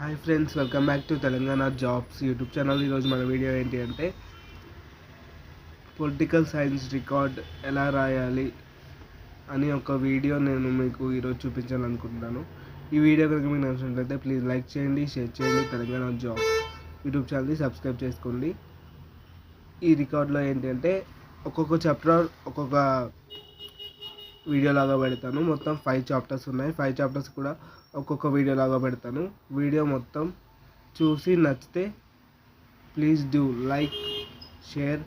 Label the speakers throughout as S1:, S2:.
S1: Hi friends welcome back to Telangana jobs YouTube channel ఈరోజు మన video ఏంటి అంటే పొలిటికల్ సైన్స్ రికార్డ్ ఎలా రాయాలి అని ఒక వీడియో నేను మీకు ఈరోజు చూపించాలనుకుంటున్నాను. ఈ వీడియో కనుక మీకు నచ్చినట్లయితే ప్లీజ్ లైక్ చేయండి షేర్ చేయండి తెలంగాణ జాబ్ యూట్యూబ్ ఛానల్ని సబ్స్క్రైబ్ చేసుకోండి. ఈ రికార్డ్లో ఏంటి అంటే ఒక్కొక్క చాప్టర్ ఒక్కొక్క వీడియో లాగా పెడతాను. మొత్తం ఫైవ్ చాప్టర్స్ ఉన్నాయి. ఫైవ్ చాప్టర్స్ కూడా ఒక్కొక్క వీడియో లాగా పెడతాను. వీడియో మొత్తం చూసి నచ్చితే please do like share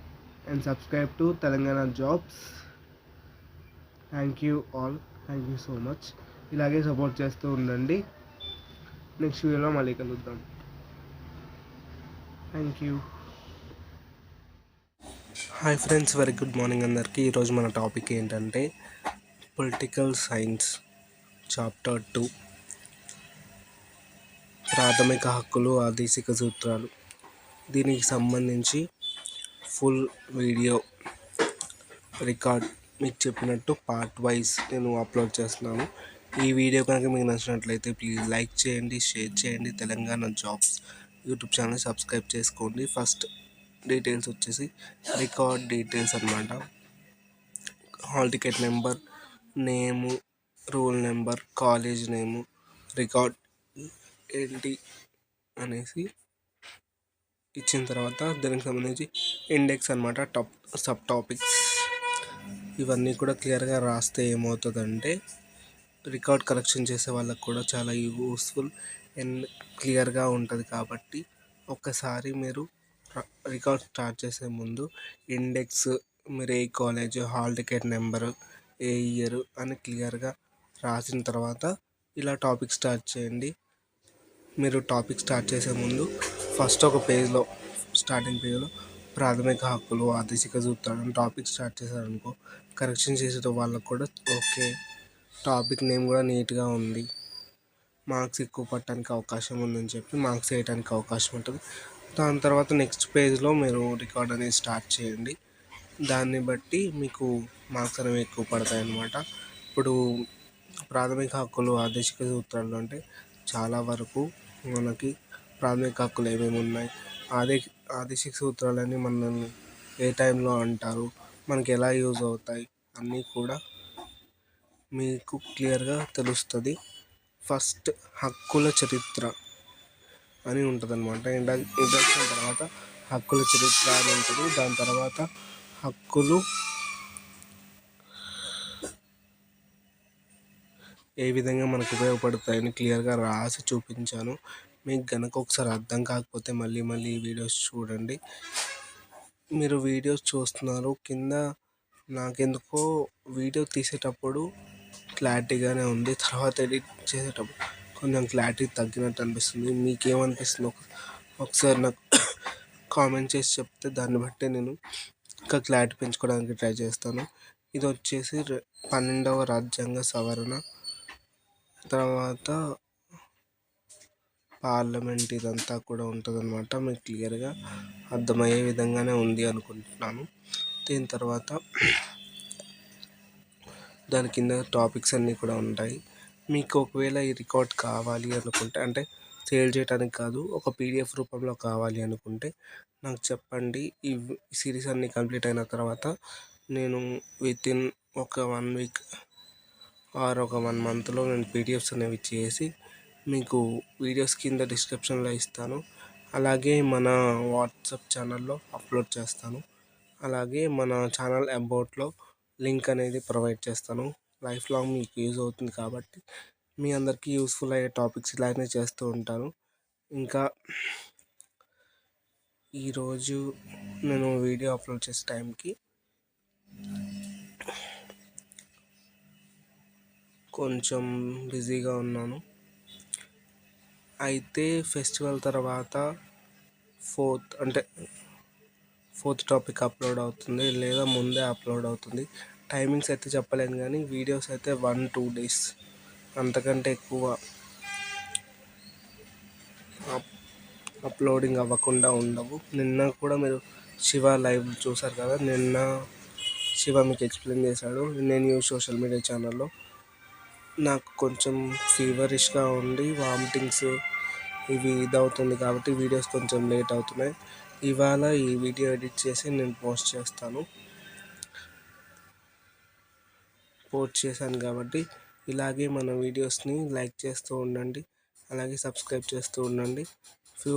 S1: and subscribe to Telangana jobs thank you all thank you so much ఇలాగే సపోర్ట్ చేస్తూ ఉండండి. నెక్స్ట్ వీడియోలో మళ్ళీ కలుద్దాం. Thank you hi friends very good morning అందరికీ. ఈరోజు మన టాపిక్ ఏంటంటే పొలిటికల్ సైన్స్ చాప్టర్ టూ ప్రాథమిక హక్కులు ఆదేశిక సూత్రాలు. దీనికి సంబంధించి ఫుల్ వీడియో రికార్డ్ మీకు చెప్పినట్టు పార్ట్ వైజ్ నేను అప్లోడ్ చేస్తున్నాను. ఈ వీడియో కనుక మీకు నచ్చినట్లయితే ప్లీజ్ లైక్ చేయండి షేర్ చేయండి. Telangana jobs YouTube channel subscribe చేసుకోండి. ఫస్ట్ డీటెయిల్స్ వచ్చేసి రికార్డ్ డీటెయిల్స్ అనమాట hall ticket number name roll number college name record ఏంటి అనేసి ఇచ్చిన తర్వాత దానికి సంబంధించి ఇండెక్స్ అనమాట టాప్ సబ్ టాపిక్స్. ఇవన్నీ కూడా క్లియర్గా రాస్తే ఏమవుతుందంటే రికార్డ్ కరెక్షన్ చేసే వాళ్ళకి కూడా చాలా యూస్ఫుల్ అండ్ క్లియర్గా ఉంటుంది కాబట్టి ఒకసారి మీరు రికార్డ్ స్టార్ట్ చేసే ముందు ఇండెక్స్ మీరు ఏ కాలేజ్ హాల్ టికెట్ నెంబరు ఏ ఇయర్ అని క్లియర్గా రాసిన తర్వాత ఇలా టాపిక్ స్టార్ట్ చేయండి. మీరు టాపిక్ స్టార్ట్ చేసే ముందు ఫస్ట్ ఒక పేజ్లో స్టార్టింగ్ పేజ్లో ప్రాథమిక హక్కులు ఆదేశిక సూత్రాలు టాపిక్ స్టార్ట్ చేశారనుకో కరెక్షన్ చేసేట వాళ్ళకు కూడా ఓకే. టాపిక్ నేమ్ కూడా నీట్గా ఉంది. మార్క్స్ ఎక్కువ పట్టడానికి అవకాశం ఉందని చెప్పి మార్క్స్ వేయడానికి అవకాశం ఉంటుంది. దాని తర్వాత నెక్స్ట్ పేజ్లో మీరు రికార్డ్ అనేది స్టార్ట్ చేయండి. దాన్ని బట్టి మీకు మార్క్స్ అనేవి ఎక్కువ పడతాయి అన్నమాట ఇప్పుడు ప్రాథమిక హక్కులు ఆదేశిక సూత్రాలు అంటే చాలా వరకు మనకి ప్రాథమిక హక్కులు ఏమేమి ఉన్నాయి? ఆదే ఆదేశిక సూత్రాలని మనల్ని ఏ టైంలో అంటారు? మనకి ఎలా యూజ్ అవుతాయి? అన్నీ కూడా మీకు క్లియర్గా తెలుస్తుంది. ఫస్ట్ హక్కుల చరిత్ర అని ఉంటుంది అనమాట ఇంట్రడక్షన్ తర్వాత హక్కుల చరిత్ర అని ఉంటుంది. దాని తర్వాత హక్కులు ఏ విధంగా మనకు ఉపయోగపడతాయని క్లియర్గా రాసి చూపించాను. మీకు గనక ఒకసారి అర్థం కాకపోతే మళ్ళీ మళ్ళీ ఈ వీడియోస్ చూడండి. మీరు వీడియోస్ చూస్తున్నారు కింద నాకెందుకో వీడియో తీసేటప్పుడు క్లారిటీగానే ఉంది తర్వాత ఎడిట్ చేసేటప్పుడు కొంచెం క్లారిటీ తగ్గినట్టు అనిపిస్తుంది. మీకేమనిపిస్తుంది? ఒకసారి నాకు కామెంట్ చేసి చెప్తే దాన్ని బట్టి నేను ఇంకా క్లారిటీ పెంచుకోవడానికి ట్రై చేస్తాను. ఇది వచ్చేసి పన్నెండవ రాజ్యాంగ సవరణ. తర్వాత పార్లమెంట్ ఇదంతా కూడా ఉంటుంది అనమాట మీకు క్లియర్గా అర్థమయ్యే విధంగానే ఉంది అనుకుంటున్నాను. దీని తర్వాత దాని కింద టాపిక్స్ అన్నీ కూడా ఉంటాయి. మీకు ఒకవేళ ఈ రికార్డ్ కావాలి అనుకుంటే అంటే సేల్ చేయడానికి కాదు ఒక పీడిఎఫ్ రూపంలో కావాలి అనుకుంటే నాకు చెప్పండి. ఈ సిరీస్ అన్నీ కంప్లీట్ అయిన తర్వాత నేను విత్ ఇన్ ఒక వన్ వీక్ ఆర్ ఒక వన్ మంత్లో నేను పీడిఎఫ్స్ అనేవి చేసి మీకు వీడియోస్ కింద డిస్క్రిప్షన్లో ఇస్తాను. అలాగే మన వాట్సాప్ ఛానల్లో అప్లోడ్ చేస్తాను. అలాగే మన ఛానల్ అబౌట్లో లింక్ అనేది ప్రొవైడ్ చేస్తాను. లైఫ్ లాంగ్ మీకు యూజ్ అవుతుంది కాబట్టి మీ అందరికీ యూస్ఫుల్ అయ్యే టాపిక్స్ ఇలానే చేస్తూ ఉంటాను. ఇంకా ఈరోజు నేను వీడియో అప్లోడ్ చేసే టైంకి కొంచెం బిజీగా ఉన్నాను. అయితే ఫెస్టివల్ తర్వాత ఫోర్త్ అంటే ఫోర్త్ టాపిక్ అప్లోడ్ అవుతుంది లేదా ముందే అప్లోడ్ అవుతుంది. టైమింగ్స్ అయితే చెప్పలేను కానీ వీడియోస్ అయితే వన్ టూ డేస్ అంతకంటే ఎక్కువ అప్లోడింగ్ అవ్వకుండా ఉండవు. నిన్న కూడా మీరు శివ లైవ్ చూసారు కదా నిన్న శివ మీకు ఎక్స్ప్లెయిన్ చేశాడు. నేను న్యూస్ సోషల్ మీడియా ఛానల్లో నాకు కొంచెం ఫీవరిష్గా ఉండి వామిటింగ్స్ ఇవి ఇదవుతుంది కాబట్టి వీడియోస్ కొంచెం లేట్ అవుతున్నాయి. ఇవాళ ఈ వీడియో ఎడిట్ చేసి నేను పోస్ట్ చేస్తాను. పోస్ట్ చేశాను కాబట్టి ఇలాగే మన వీడియోస్ని లైక్ చేస్తూ ఉండండి. అలాగే సబ్స్క్రైబ్ చేస్తూ ఉండండి. ఫ్యూ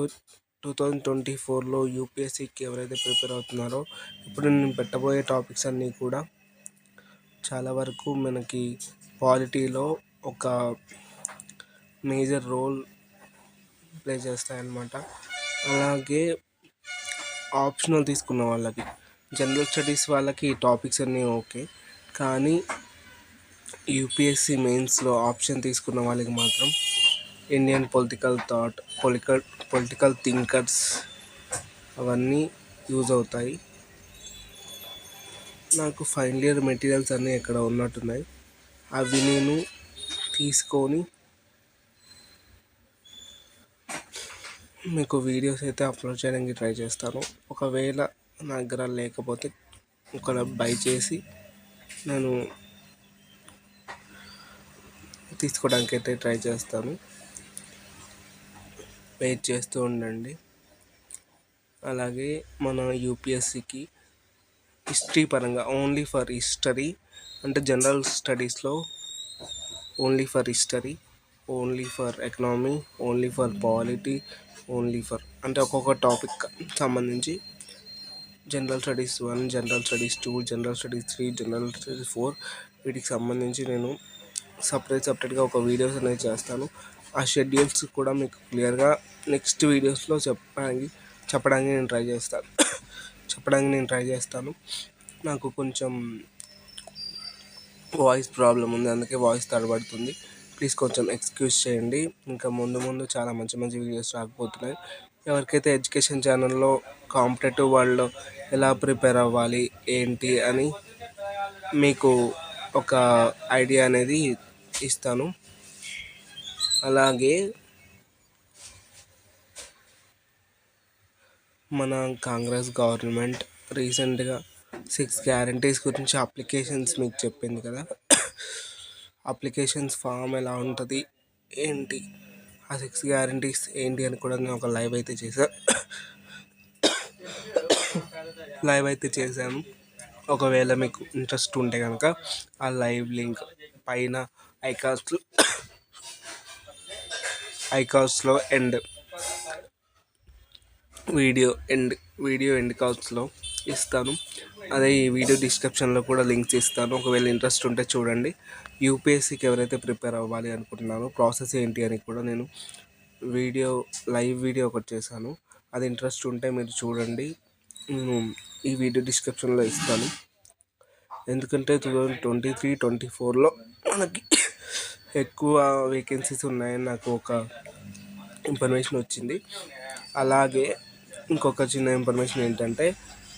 S1: టూ థౌజండ్ ట్వంటీ ఫోర్లో యూపీఎస్సీకి ఎవరైతే ప్రిపేర్ అవుతున్నారో ఇప్పుడు నేను పెట్టబోయే టాపిక్స్ అన్నీ కూడా చాలా వరకు మనకి పాలిటీలో ఒక మేజర్ రోల్ ప్లే చేస్తాయన్నమాట. అలాగే ఆప్షనల్ తీసుకున్న వాళ్ళకి జనరల్ స్టడీస్ వాళ్ళకి ఈ టాపిక్స్ అన్నీ ఓకే. కానీ యూపీఎస్సీ మెయిన్స్లో ఆప్షన్ తీసుకున్న వాళ్ళకి మాత్రం Indian political thought political political thinkers అవన్నీ యూజ్ అవుతాయి. నాకు ఫైనల్ ఇయర్ మెటీరియల్స్ అన్నీ ఇక్కడ ఉన్నట్టున్నాయి. అవి నేను తీసుకొని మీకు వీడియోస్ అయితే అప్లోడ్ చేయడానికి ట్రై చేస్తాను. ఒకవేళ నా దగ్గర లేకపోతే ఒక బై చేసి నేను తీసుకోవడానికి అయితే ట్రై చేస్తాను. వెయిట్ చేస్తూ ఉండండి. అలాగే మన యూపీఎస్సికి హిస్టరీ పరంగా ఓన్లీ ఫర్ హిస్టరీ అంటే జనరల్ స్టడీస్లో only for history only for economy only for polity only for అంటే ఒక్కొక్క టాపిక్ సంబంధించి general studies one general studies two general studies three general studies four వీటికి సంబంధించి నేను సపరేట్ సపరేట్గా ఒక వీడియోస్ అనేది చేస్తాను. ఆ షెడ్యూల్స్ కూడా మీకు క్లియర్గా నెక్స్ట్ వీడియోస్లో చెప్పడానికి చెప్పడానికి నేను ట్రై చేస్తాను. చెప్పడానికి నేను ట్రై చేస్తాను. నాకు కొంచెం వాయిస్ ప్రాబ్లం ఉంది అందుకే వాయిస్ తడబడుతుంది. ప్లీజ్ కొంచెం ఎక్స్క్యూజ్ చేయండి. ఇంకా ముందు ముందు చాలా మంచి మంచి వీడియోస్ రాకపోతున్నాయి. ఎవరికైతే ఎడ్యుకేషన్ ఛానల్లో కాంపిటేటివ్ వరల్డ్లో ఎలా ప్రిపేర్ అవ్వాలి ఏంటి అని మీకు ఒక ఐడియా అనేది ఇస్తాను. అలాగే మన కాంగ్రెస్ గవర్నమెంట్ రీసెంట్గా సిక్స్ గ్యారంటీస్ గురించి అప్లికేషన్స్ మీకు చెప్పింది కదా. అప్లికేషన్స్ ఫామ్ ఎలా ఉంటుంది ఏంటి ఆ సిక్స్ గ్యారంటీస్ ఏంటి అని కూడా నేను ఒక లైవ్ అయితే చేశాను లైవ్ అయితే చేశాను ఒకవేళ మీకు ఇంట్రెస్ట్ ఉంటే కనుక ఆ లైవ్ లింక్ పైన ఐకాస్ట్ ఐకాస్ట్లో end video end video end కాస్ట్లో ఇస్తాను. అదే ఈ వీడియో డిస్క్రిప్షన్లో కూడా లింక్స్ ఇస్తాను ఒకవేళ ఇంట్రెస్ట్ ఉంటే చూడండి. యూపీఎస్సీకి ఎవరైతే ప్రిపేర్ అవ్వాలి అనుకుంటున్నారో ప్రాసెస్ ఏంటి అని కూడా నేను వీడియో లైవ్ వీడియో ఒకటి చేశాను. అది ఇంట్రెస్ట్ ఉంటే మీరు చూడండి. నేను ఈ వీడియో డిస్క్రిప్షన్లో ఇస్తాను. ఎందుకంటే two thousand twenty three twenty ఫోర్లో మనకి ఎక్కువ వేకెన్సీస్ ఉన్నాయని నాకు ఒక ఇన్ఫర్మేషన్ వచ్చింది. అలాగే ఇంకొక చిన్న ఇన్ఫర్మేషన్ ఏంటంటే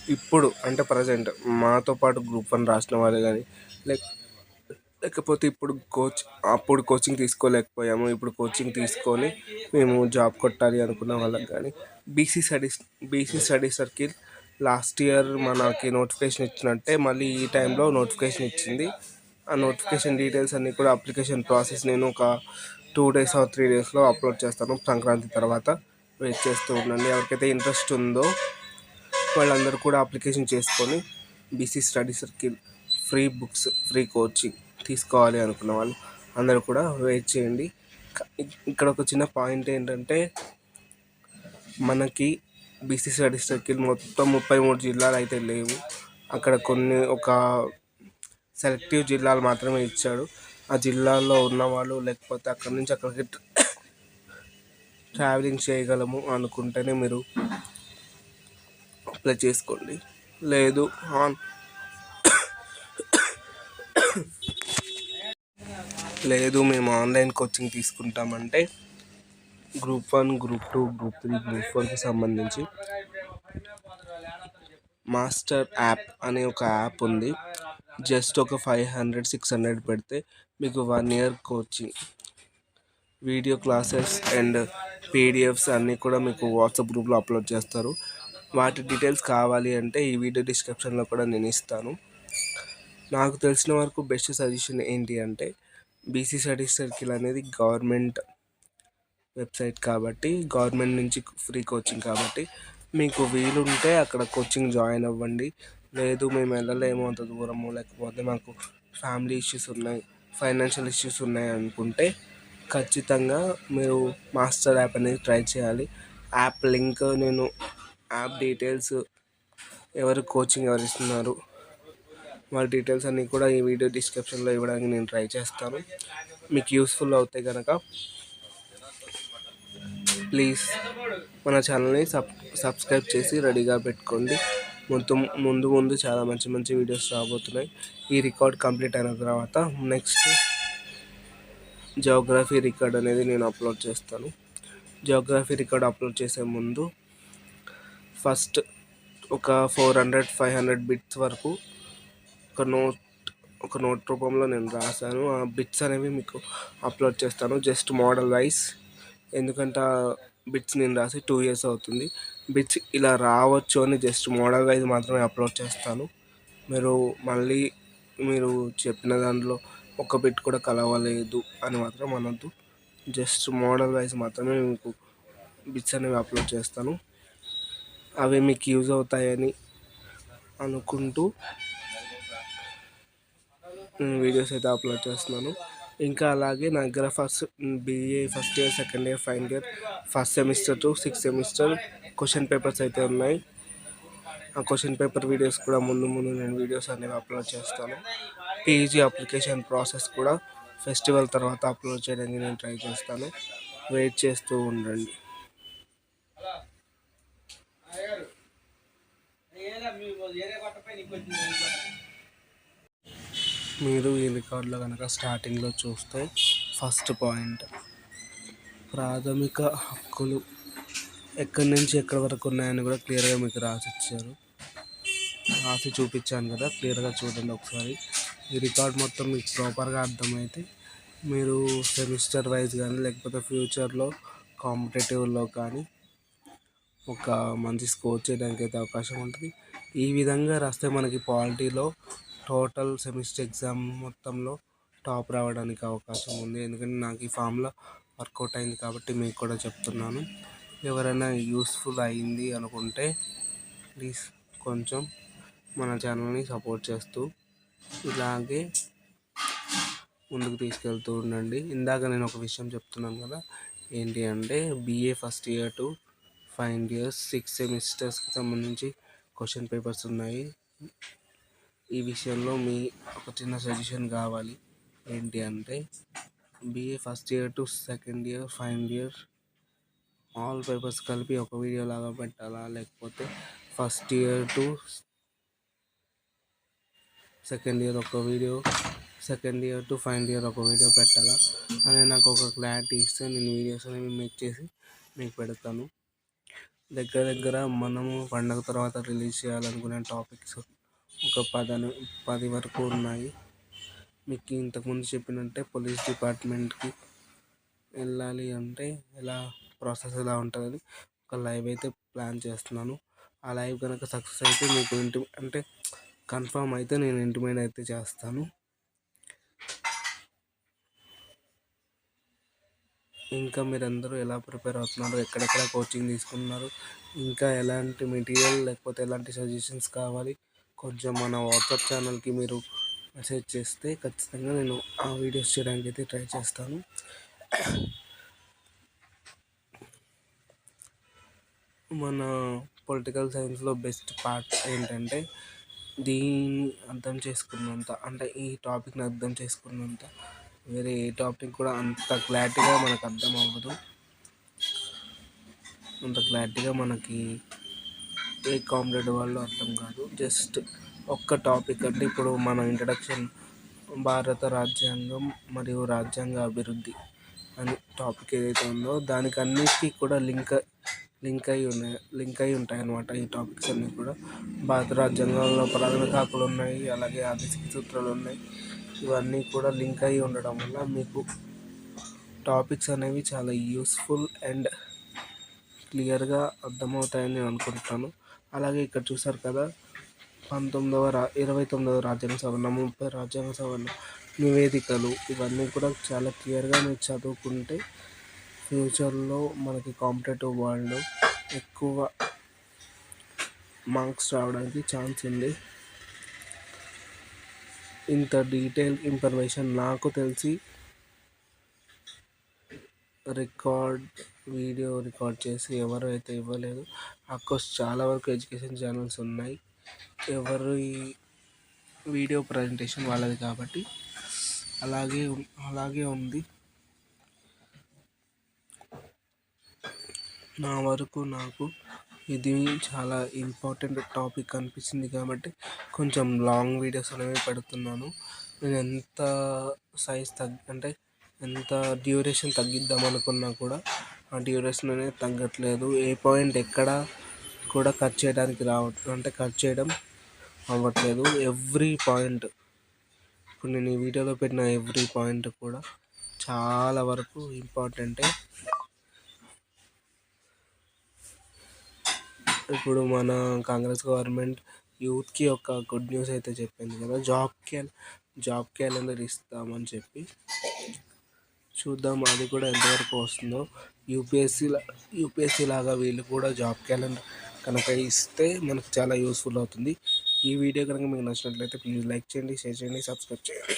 S1: ఇప్పుడు అంటే ప్రజెంట్ మాతో పాటు గ్రూప్ వన్ రాసిన వాళ్ళు కానీ లైక్ లేకపోతే ఇప్పుడు కోచ్ అప్పుడు కోచింగ్ తీసుకోలేకపోయాము ఇప్పుడు కోచింగ్ తీసుకొని మేము జాబ్ కొట్టాలి అనుకున్న వాళ్ళకి కానీ BC studies BC study circle last year మనకి నోటిఫికేషన్ ఇచ్చినట్టే మళ్ళీ ఈ టైంలో నోటిఫికేషన్ ఇచ్చింది. ఆ నోటిఫికేషన్ డీటెయిల్స్ అన్నీ కూడా అప్లికేషన్ ప్రాసెస్ నేను ఒక టూ డేస్ ఆర్ త్రీ డేస్లో అప్లోడ్ చేస్తాను సంక్రాంతి తర్వాత. వెయిట్ చేస్తూ ఉండండి. ఎవరికైతే ఇంట్రెస్ట్ ఉందో వాళ్ళందరూ కూడా అప్లికేషన్ చేసుకొని BC study circle free books free coaching తీసుకోవాలి అనుకున్న వాళ్ళు అందరూ కూడా వెయిట్ చేయండి. ఇక్కడ ఒక చిన్న పాయింట్ ఏంటంటే మనకి బీసీ స్టడీ సర్కిల్ మొత్తం ముప్పై మూడు జిల్లాలు అయితే లేవు. అక్కడ కొన్ని ఒక సెలెక్టివ్ జిల్లాలు మాత్రమే ఇచ్చాడు. ఆ జిల్లాల్లో ఉన్నవాళ్ళు లేకపోతే అక్కడి నుంచి అక్కడికి ట్రావెలింగ్ చేయగలము అనుకుంటేనే మీరు అప్లై చేసుకోండి. లేదు ఆన్ లేదు మేము online coaching తీసుకుంటామంటే group one group two group three group ఫోర్కి సంబంధించి మాస్టర్ యాప్ అనే ఒక యాప్ ఉంది. జస్ట్ ఒక ఫైవ్ హండ్రెడ్ సిక్స్ హండ్రెడ్ పెడితే మీకు one year coaching video classes and PDFs అన్నీ కూడా మీకు వాట్సాప్ గ్రూప్లో అప్లోడ్ చేస్తారు. వాటి డీటెయిల్స్ కావాలి అంటే ఈ వీడియో డిస్క్రిప్షన్లో కూడా నేను ఇస్తాను. నాకు తెలిసిన వరకు బెస్ట్ సజెషన్ ఏంటి అంటే బీసీ స్టడీస్ సర్కిల్ అనేది గవర్నమెంట్ వెబ్సైట్ కాబట్టి గవర్నమెంట్ నుంచి ఫ్రీ కోచింగ్ కాబట్టి మీకు వీలుంటే అక్కడ కోచింగ్ జాయిన్ అవ్వండి. లేదు మేము వెళ్ళలేము అంత దూరము లేకపోతే మాకు ఫ్యామిలీ ఇష్యూస్ ఉన్నాయి ఫైనాన్షియల్ ఇష్యూస్ ఉన్నాయి అనుకుంటే ఖచ్చితంగా మీరు మాస్టర్ యాప్ అనేది ట్రై చేయాలి. యాప్ లింక్ నేను యాప్ డీటెయిల్స్ ఎవరు కోచింగ్ ఎవరు ఇస్తున్నారు వాళ్ళ డీటెయిల్స్ అన్నీ కూడా ఈ వీడియో డిస్క్రిప్షన్లో ఇవ్వడానికి నేను ట్రై చేస్తాను. మీకు యూస్ఫుల్ అవుతాయి కనుక ప్లీజ్ మన ఛానల్ని సబ్ సబ్స్క్రైబ్ చేసి రెడీగా పెట్టుకోండి. ముందు ముందు ముందు చాలా మంచి మంచి వీడియోస్ రాబోతున్నాయి. ఈ రికార్డ్ కంప్లీట్ అయిన తర్వాత నెక్స్ట్ జోగ్రఫీ రికార్డ్ అనేది నేను అప్లోడ్ చేస్తాను. జోగ్రఫీ రికార్డ్ అప్లోడ్ చేసే ముందు ఫస్ట్ ఒక four hundred five hundred bits వరకు ఒక నోట్ ఒక నోట్ రూపంలో నేను రాశాను. ఆ బిట్స్ అనేవి మీకు అప్లోడ్ చేస్తాను జస్ట్ మోడల్ వైజ్. ఎందుకంటే ఆ బిట్స్ నేను రాసి టూ ఇయర్స్ అవుతుంది. బిట్స్ ఇలా రావచ్చు అని జస్ట్ మోడల్ వైజ్ మాత్రమే అప్లోడ్ చేస్తాను. మీరు మళ్ళీ మీరు చెప్పిన దాంట్లో ఒక బిట్ కూడా కలవలేదు అని మాత్రం అనొద్దు. జస్ట్ మోడల్ వైజ్ మాత్రమే మీకు బిట్స్ అనేవి అప్లోడ్ చేస్తాను. అవి మీకు యూజ్ అవుతాయని అనుకుంటూ వీడియోస్ అయితే అప్లోడ్ చేస్తున్నాను. ఇంకా అలాగే నా దగ్గర first BA first year second year final year first semester to sixth semester question papers అయితే ఉన్నాయి. ఆ క్వశ్చన్ పేపర్ వీడియోస్ కూడా ముందు ముందు నేను వీడియోస్ అనేవి అప్లోడ్ చేస్తాను. పీజీ అప్లికేషన్ ప్రాసెస్ కూడా ఫెస్టివల్ తర్వాత అప్లోడ్ చేయడానికి నేను ట్రై చేస్తాను. వెయిట్ చేస్తూ ఉండండి. మీరు ఈ రికార్డులో కనుక స్టార్టింగ్లో చూస్తే ఫస్ట్ పాయింట్. ప్రాథమిక హక్కులు ఎక్కడి నుంచి ఎక్కడి వరకు ఉన్నాయని కూడా క్లియర్గా మీకు రాసి ఇచ్చారు రాసి చూపించాను కదా క్లియర్గా చూడండి ఒకసారి. ఈ రికార్డ్ మొత్తం మీకు ప్రాపర్గా అర్థమైతే మీరు సెమిస్టర్ వైజ్ కానీ లేకపోతే ఫ్యూచర్లో కాంపిటేటివ్లో కానీ ఒక మంచి స్కోర్ చేయడానికి అయితే అవకాశం ఉంటుంది. ఈ విధంగా రాస్తే మనకి పాలిటీలో టోటల్ సెమిస్టర్ ఎగ్జామ్ మొత్తంలో టాప్ రావడానికి అవకాశం ఉంది. ఎందుకంటే నాకు ఈ ఫామ్లో వర్కౌట్ అయింది కాబట్టి మీకు కూడా చెప్తున్నాను. ఎవరైనా యూస్ఫుల్ అయింది అనుకుంటే ప్లీజ్ కొంచెం మన ఛానల్ని సపోర్ట్ చేస్తూ ఇలాగే ముందుకు తీసుకెళ్తూ ఉండండి. ఇందాక నేను ఒక విషయం చెప్తున్నాను కదా ఏంటి అంటే BA first year to five years six సెమిస్టర్స్కి సంబంధించి క్వశ్చన్ పేపర్స్ ఉన్నాయి. ఈ విషయంలో మీ ఒక చిన్న సజెషన్ కావాలి. ఏంటి అంటే BA first year to second year final year all papers కలిపి ఒక వీడియో లాగా పెట్టాలా? లేకపోతే first year to second year ఒక video second year to final year ఒక వీడియో పెట్టాలా? అని నాకు ఒక క్లారిటీ ఇస్తే నేను వీడియోస్ అనేవి మేక్ చేసి మీకు పెడతాను. దగ్గర దగ్గర మనము పండగ తర్వాత రిలీజ్ చేయాలనుకునే టాపిక్స్ ఒక పదను పది వరకు ఉన్నాయి. మీకు ఇంతకుముందు చెప్పినట్టే పోలీస్ డిపార్ట్మెంట్కి వెళ్ళాలి అంటే ఎలా ప్రాసెస్ ఎలా ఉంటుందని ఒక లైవ్ అయితే ప్లాన్ చేస్తున్నాను. ఆ లైవ్ కనుక సక్సెస్ అయితే మీకు ఇంటి అంటే కన్ఫామ్ అయితే నేను ఇంటిమేట్ అయితే చేస్తాను. ఇంకా మీరందరూ ఎలా ప్రిపేర్ అవుతున్నారు? ఎక్కడెక్కడ కోచింగ్ తీసుకున్నారు ఇంకా ఎలాంటి మెటీరియల్ లేకపోతే ఎలాంటి సజెషన్స్ కావాలి? కొంచెం మన వాట్సాప్ ఛానల్కి మీరు మెసేజ్ చేస్తే ఖచ్చితంగా నేను ఆ వీడియోస్ చేయడానికి అయితే ట్రై చేస్తాను. మన పొలిటికల్ సైన్స్లో బెస్ట్ పార్ట్ ఏంటంటే దీన్ని అర్థం చేసుకున్నంత అంటే ఈ టాపిక్ని అర్థం చేసుకున్నంత వేరే ఏ టాపిక్ కూడా అంత క్లారిటీగా మనకు అర్థం అవ్వదు. అంత క్లారిటీగా మనకి ఏ కాంపిటేటివ్ వాళ్ళు అర్థం కాదు. జస్ట్ ఒక్క టాపిక్ అంటే ఇప్పుడు మన ఇంట్రడక్షన్ భారత రాజ్యాంగం మరియు రాజ్యాంగ అభివృద్ధి అని టాపిక్ ఏదైతే ఉందో దానికి అన్నిటికీ కూడా లింక్ లింక్ అయి ఉన్నాయి లింక్ అయి ఉంటాయి అన్నమాట ఈ టాపిక్స్ అన్నీ కూడా. భారత రాజ్యాంగంలో ప్రాథమిక హక్కులు ఉన్నాయి అలాగే ఆర్థిక సూత్రాలు ఉన్నాయి. ఇవన్నీ కూడా లింక్ అయి ఉండడం వల్ల మీకు టాపిక్స్ అనేవి చాలా యూస్ఫుల్ అండ్ క్లియర్గా అర్థమవుతాయని నేను అనుకుంటున్నాను. అలాగే ఇక్కడ చూసారు కదా పంతొమ్మిదవ రా ఇరవై తొమ్మిదవ రాజ్యాంగ సవరణ ముప్పై రాజ్యాంగ సవరణ నివేదికలు ఇవన్నీ కూడా చాలా క్లియర్గా మీరు చదువుకుంటే ఫ్యూచర్లో మనకి కాంపిటేటివ్ వరల్డ్ ఎక్కువ మార్క్స్ రావడానికి ఛాన్స్ ఉంది. ఇంత డీటెయిల్ ఇన్ఫర్మేషన్ నాకు తెలిసి రికార్డ్ వీడియో రికార్డ్ చేసి ఎవరు అయితే ఇవ్వలేదు అఫ్కోర్స్ చాలా వరకు ఎడ్యుకేషన్ ఛానల్స్ ఉన్నాయి. ఎవరు ఈ వీడియో ప్రజెంటేషన్ వాళ్ళది కాబట్టి అలాగే అలాగే ఉంది. నా వరకు నాకు ఇది చాలా ఇంపార్టెంట్ టాపిక్ అనిపించింది కాబట్టి కొంచెం లాంగ్ వీడియోస్ అనేవి పెడుతున్నాను. నేను ఎంత సైజ్ తగ్గ అంటే ఎంత డ్యూరేషన్ తగ్గిద్దాం అనుకున్నా కూడా ఆ డ్యూరేషన్ అనేది తగ్గట్లేదు. ఏ పాయింట్ ఎక్కడ కూడా కట్ చేయడానికి రావట్లేదు అంటే కట్ చేయడం అవ్వట్లేదు. ఎవ్రీ పాయింట్ ఇప్పుడు నేను ఈ వీడియోలో పెట్టిన ఎవ్రీ పాయింట్ కూడా చాలా వరకు ఇంపార్టెంటే ఇప్పుడు మన కాంగ్రెస్ గవర్నమెంట్ యూత్కి ఒక గుడ్ న్యూస్ అయితే చెప్పింది కదా జాబ్ క్యాల్ జాబ్ క్యాలెండర్ ఇస్తామని చెప్పి. చూద్దాం అది కూడా ఎంతవరకు వస్తుందో. యూపీఎస్సీ యూపీఎస్సీ లాగా వీళ్ళు కూడా జాబ్ క్యాలెండర్ కనుక ఇస్తే మనకు చాలా యూస్ఫుల్ అవుతుంది. ఈ వీడియో కనుక మీకు నచ్చినట్లయితే ప్లీజ్ లైక్ చేయండి షేర్ చేయండి సబ్స్క్రైబ్ చేయండి.